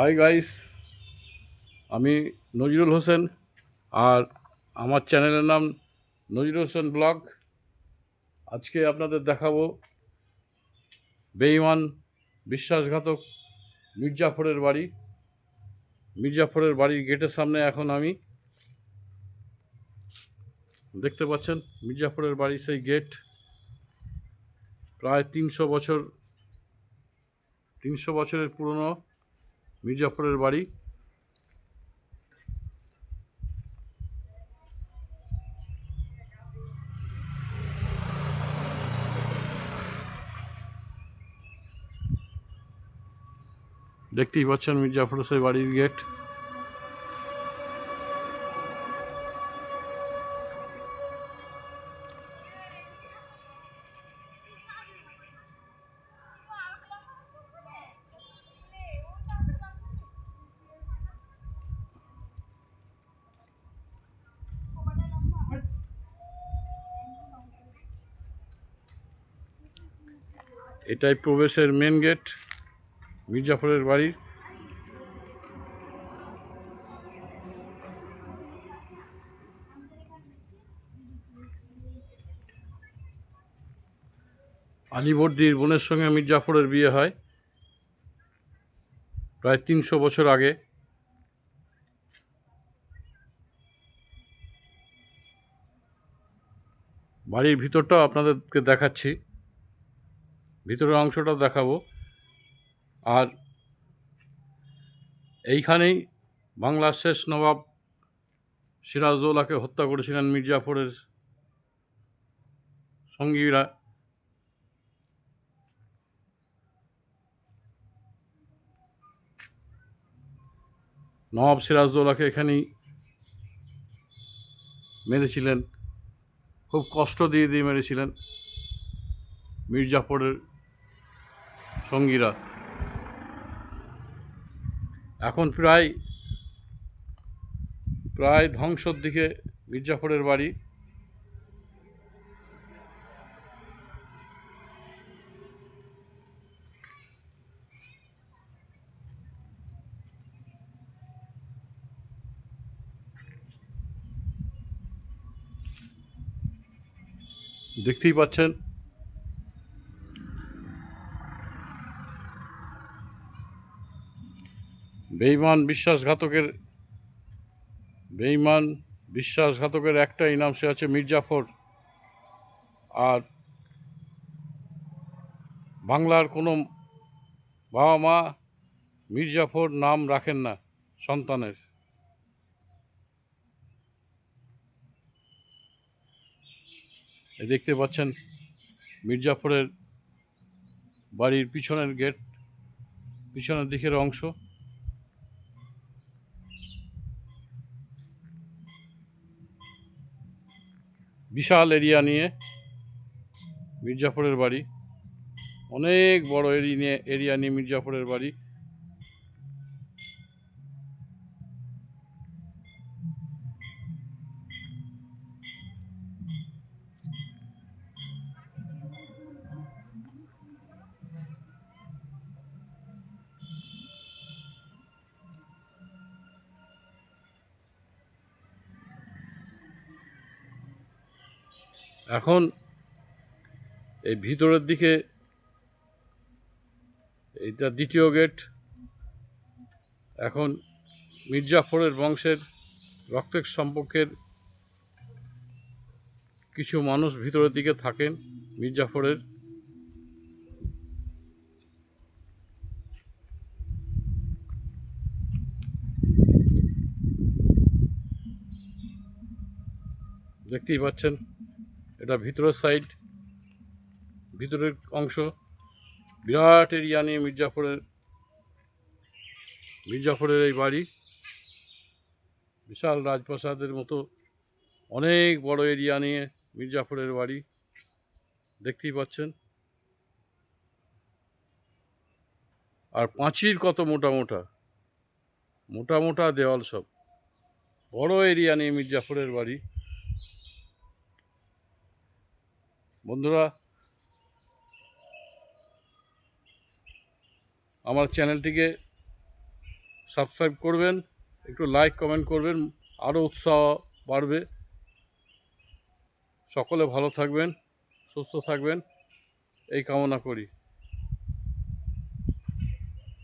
Hi guys আমি নজরুল হোসেন আর আমার চ্যানেলের নাম নজরুল হোসেন ব্লগ। আজকে আপনাদের দেখাবো বেঈমান বিশ্বাসঘাতক মির্জাফরের বাড়ি। মির্জাফরের বাড়ির গেটের সামনে এখন আমি দেখতে পাচ্ছেন মির্জাফরের বাড়ি সেই গেট। প্রায় তিনশো বছর, তিনশো বছরের পুরনো মির্জাফরের বাড়ি। দেখতেই পাচ্ছেন মির্জাফর সেই বাড়ির গেট। এটাই প্রবেশের মেন গেট মির্জাফরের বাড়ির আলিবর্দির বোনের সঙ্গে মির্জাফরের বিয়ে হয় প্রায় তিনশো বছর আগে। বাড়ির ভিতরটাও আপনাদেরকে দেখাচ্ছি। ভিতরের অংশটা দেখাবো। আর এইখানেই বাংলার শেষ নবাব সিরাজদৌলাকে হত্যা করেছিলেন মির্জাফরের সঙ্গীরা। নবাব সিরাজদৌলাকে এখানেই মেরেছিলেন। খুব কষ্ট দিয়ে দিয়ে মেরেছিলেন মির্জাফরের সঙ্গীরা। এখন প্রায় প্রায় ধ্বংসর দিকে মির্জাফরের বাড়ি। দেখতেই পাচ্ছেন বেইমান বিশ্বাসঘাতকের বেইমান বিশ্বাসঘাতকের একটাই নাম সে আছে মির্জাফর আর বাংলার কোনো বাবা মা মির্জাফর নাম রাখেন না সন্তানের। দেখতে পাচ্ছেন মির্জাফরের বাড়ির পিছনের গেট, পিছনের দিকের অংশ। বিশাল এরিয়া নিয়ে মির্জাফরের বাড়ি। অনেক বড় এরিয়া নিয়ে এরিয়া নিয়ে মির্জাফরের বাড়ি। এখন এই ভিতরের দিকে এইটা দ্বিতীয় গেট। এখন মির্জাফরের বংশের রক্তের সম্পর্কের কিছু মানুষ ভিতরের দিকে থাকেন মির্জাফরের। দেখতেই পাচ্ছেন এটা ভিতরের সাইড ভিতরের অংশ। বিরাট এরিয়া নিয়ে মির্জাফরের মির্জাফরের এই বাড়ি। বিশাল রাজপ্রাসাদের মতো অনেক বড় এরিয়া নিয়ে মির্জাফরের বাড়ি। দেখতেই পাচ্ছেন। আর পাঁচির কত মোটা মোটা। মোটা মোটা দেওয়াল সব। বড় এরিয়া নিয়ে মির্জাফরের বাড়ি। বন্ধুরা, আমার চ্যানেলটিকে সাবস্ক্রাইব করবেন, একটু লাইক কমেন্ট করবেন, আরও উৎসাহ বাড়বে। সকলে ভালো থাকবেন, সুস্থ থাকবেন, এই কামনা করি।